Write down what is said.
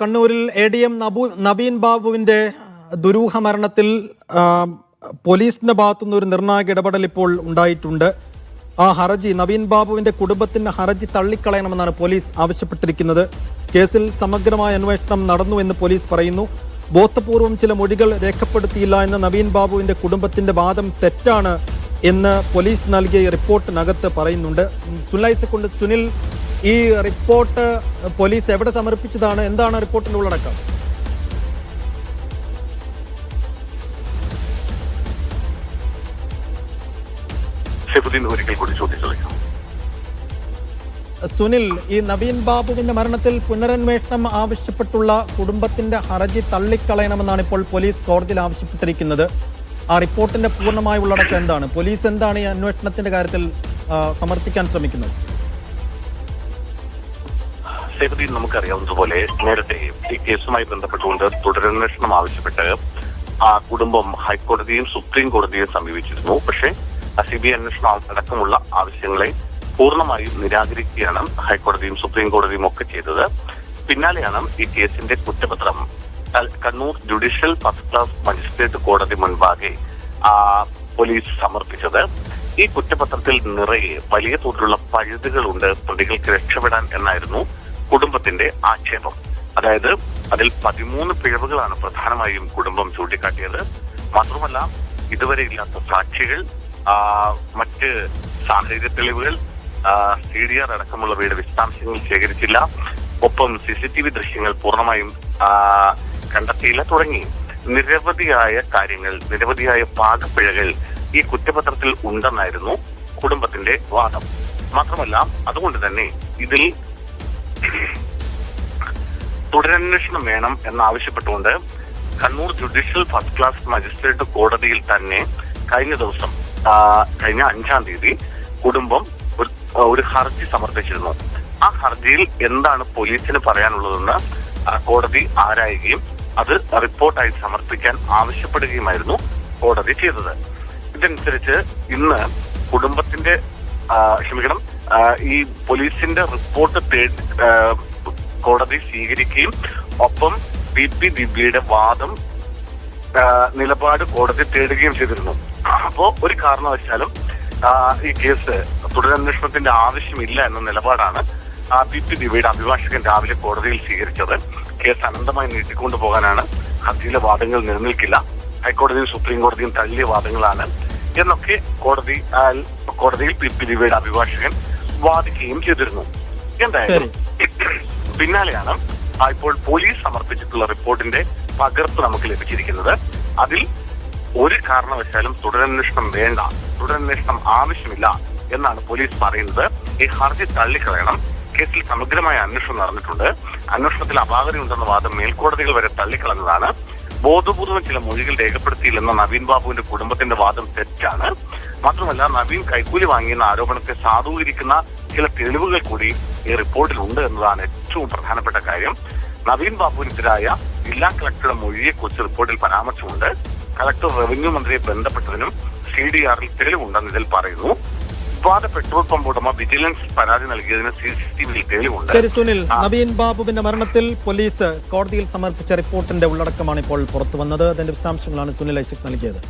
കണ്ണൂരിൽ A D M നബു നവീൻ ബാബുവിന്റെ ദുരൂഹ മരണത്തിൽ ആ, പോലീസിന്റെ ഭാഗത്തുനിന്ന് ഒരു നിർണായക ഇടപെടൽ ഇപ്പോൾ ഉണ്ടായിട്ടുണ്ട്. ആ ഹർജി നവീൻ ബാബുവിന്റെ കുടുംബത്തിന്റെ ഹർജി തള്ളിക്കളയണമെന്നാണ് പോലീസ് ആവശ്യപ്പെട്ടിരിക്കുന്നത്. കേസിൽ സമഗ്രമായ അന്വേഷണം നടന്നു എന്ന് പോലീസ് പറയുന്നു. ബോധപൂർവം ചില മൊഴികൾ രേഖപ്പെടുത്തിയില്ല എന്ന നവീൻ ബാബുവിന്റെ കുടുംബത്തിന്റെ വാദം തെറ്റാണ് എന്ന് പോലീസ് നൽകിയ റിപ്പോർട്ടിനകത്ത് പറയുന്നുണ്ട്. സുലൈസെ കൊണ്ട് സുനിൽ ഈ റിപ്പോർട്ട് പോലീസ് എവിടെ സമർപ്പിച്ചതാണ്? എന്താണ് റിപ്പോർട്ടിന്റെ ഉള്ളടക്കം? ഒരിക്കൽ കൂടി സുനിൽ ഈ നവീൻ ബാബുവിന്റെ മരണത്തിൽ പുനരന്വേഷണം ആവശ്യപ്പെട്ടുള്ള കുടുംബത്തിന്റെ ഹർജി തള്ളിക്കളയണമെന്നാണ് ഇപ്പോൾ പോലീസ് കോടതിയിൽ ആവശ്യപ്പെട്ടിരിക്കുന്നത്. ആ റിപ്പോർട്ടിന്റെ പൂർണമായ ഉള്ളടക്കം എന്താണ്? പോലീസ് എന്താണ് ഈ അന്വേഷണത്തിന്റെ കാര്യത്തിൽ സമർപ്പിക്കാൻ ശ്രമിക്കുന്നത്? ഷെഫുദ്ദീൻ നമുക്കറിയാവുന്നതുപോലെ നേരത്തെ ഈ കേസുമായി ബന്ധപ്പെട്ടുകൊണ്ട് തുടരന്വേഷണം ആവശ്യപ്പെട്ട് ആ കുടുംബം ഹൈക്കോടതിയും സുപ്രീം കോടതിയും സമീപിച്ചിരുന്നു. പക്ഷേ സി ബി ഐ അന്വേഷണം അടക്കമുള്ള ആവശ്യങ്ങളെ പൂർണമായും നിരാകരിക്കുകയാണ് ഹൈക്കോടതിയും സുപ്രീം കോടതിയും ഒക്കെ ചെയ്തത്. പിന്നാലെയാണ് ഈ കേസിന്റെ കുറ്റപത്രം. Kannur judicial first class magistrate കോടതി മുൻപാകെ പോലീസ് സമർപ്പിച്ചത്. ഈ കുറ്റപത്രത്തിൽ നിറയെ വലിയ തോതിലുള്ള പഴുതുകളുണ്ട് പ്രതികൾക്ക് രക്ഷപ്പെടാൻ എന്നായിരുന്നു കുടുംബത്തിന്റെ ആക്ഷേപം. അതായത് അതിൽ പതിമൂന്ന് പിഴവുകളാണ് പ്രധാനമായും കുടുംബം ചൂണ്ടിക്കാട്ടിയത്. മാത്രമല്ല ഇതുവരെ ഇല്ലാത്ത സാക്ഷികൾ മറ്റ് സാഹചര്യ തെളിവുകൾ സി ഡി ആർ അടക്കമുള്ളവയുടെ വിശദാംശങ്ങൾ ശേഖരിച്ചില്ല. ഒപ്പം സി സി ടി വി ദൃശ്യങ്ങൾ പൂർണമായും കണ്ടെത്തിയില്ല തുടങ്ങി. നിരവധിയായ കാര്യങ്ങൾ നിരവധിയായ പാകപ്പിഴകൾ ഈ കുറ്റപത്രത്തിൽ ഉണ്ടെന്നായിരുന്നു കുടുംബത്തിന്റെ വാദം. മാത്രമല്ല അതുകൊണ്ട് തന്നെ ഇതിൽ തുടരന്വേഷണം വേണം എന്നാവശ്യപ്പെട്ടുകൊണ്ട് Kannur judicial first class magistrate കോടതിയിൽ തന്നെ കഴിഞ്ഞ ദിവസം കഴിഞ്ഞ അഞ്ചാം തീയതി കുടുംബം ഒരു- ഹർജി സമർപ്പിച്ചിരുന്നു. ആ ഹർജിയിൽ എന്താണ് പോലീസിന് പറയാനുള്ളതെന്ന് കോടതി ആരായുകയും അത് റിപ്പോർട്ടായി സമർപ്പിക്കാൻ ആവശ്യപ്പെടുകയുമായിരുന്നു കോടതി ചെയ്തത്. ഇതനുസരിച്ച് ഇന്ന് കുടുംബത്തിന്റെ ക്ഷമിക്കണം ഈ പോലീസിന്റെ റിപ്പോർട്ട് കോടതി സ്വീകരിക്കുകയും ഒപ്പം പി പി ദിവ്യയുടെ വാദം നിലപാട് കോടതി തേടുകയും ചെയ്തിരുന്നു. അപ്പോ ഒരു കാരണവശാലും ഈ കേസ് തുടരന്വേഷണത്തിന്റെ ആവശ്യമില്ല എന്ന നിലപാടാണ് പി പി ദിവ്യയുടെ അഭിഭാഷകൻ രാവിലെ കോടതിയിൽ സ്വീകരിച്ചത്. കേസ് അനന്തമായി നീട്ടിക്കൊണ്ടു പോകാനാണ് ഹർജിയിലെ വാദങ്ങൾ നിലനിൽക്കില്ല. ഹൈക്കോടതിയും സുപ്രീം കോടതിയും തള്ളിയ വാദങ്ങളാണ്. എന്നൊക്കെ കോടതി കോടതിയിൽ പി പി ദിവ്യയുടെ അഭിഭാഷകൻ വാദിക്കുകയും ചെയ്തിരുന്നു. എന്തായാലും പിന്നാലെയാണ് ഇപ്പോൾ പോലീസ് സമർപ്പിച്ചിട്ടുള്ള റിപ്പോർട്ടിന്റെ പകർപ്പ് നമുക്ക് ലഭിച്ചിരിക്കുന്നത്. അതിൽ ഒരു കാരണവശാലും തുടരന്വേഷണം വേണ്ട തുടരന്വേഷണം ആവശ്യമില്ല എന്നാണ് പോലീസ് പറയുന്നത്. ഈ ഹർജി തള്ളിക്കളയണം. കേസിൽ സമഗ്രമായ അന്വേഷണം നടന്നിട്ടുണ്ട്. അന്വേഷണത്തിൽ അപാകതയുണ്ടെന്ന വാദം മേൽക്കോടതികൾ വരെ തള്ളിക്കളഞ്ഞതാണ്. ബോധപൂർവം ചില മൊഴികൾ രേഖപ്പെടുത്തിയില്ലെന്ന നവീൻ ബാബുവിന്റെ കുടുംബത്തിന്റെ വാദം തെറ്റാണ്. മാത്രമല്ല നവീൻ കൈക്കൂലി വാങ്ങിയെന്ന ആരോപണത്തെ സാധൂകരിക്കുന്ന ചില തെളിവുകൾ കൂടി ഈ റിപ്പോർട്ടിൽ ഉണ്ട് എന്നതാണ് ഏറ്റവും പ്രധാനപ്പെട്ട കാര്യം. നവീൻ ബാബുവിനെതിരായ ജില്ലാ കളക്ടറുടെ മൊഴിയെക്കുറിച്ച് റിപ്പോർട്ടിൽ പരാമർശമുണ്ട്. കളക്ടർ റവന്യൂ മന്ത്രിയെ ബന്ധപ്പെട്ടതിനും സി ഡി ആറിൽ തെളിവുണ്ടെന്ന് ഇതിൽ പറയുന്നു. വിവാദ പെട്രോൾ പമ്പ് ഉടമ വിജിലൻസ് പരാതി നൽകിയതിന് സി സി ടി വിയിൽ തെളിവുണ്ട്. ശരി സുനിൽ. നവീൻ ബാബുവിന്റെ മരണത്തിൽ പോലീസ് കോടതിയിൽ സമർപ്പിച്ച റിപ്പോർട്ടിന്റെ ഉള്ളടക്കമാണ് ഇപ്പോൾ പുറത്തു വന്നത് അതിന്റെ വിശദാംശങ്ങളാണ് സുനിൽ ഐസക് നൽകിയത്.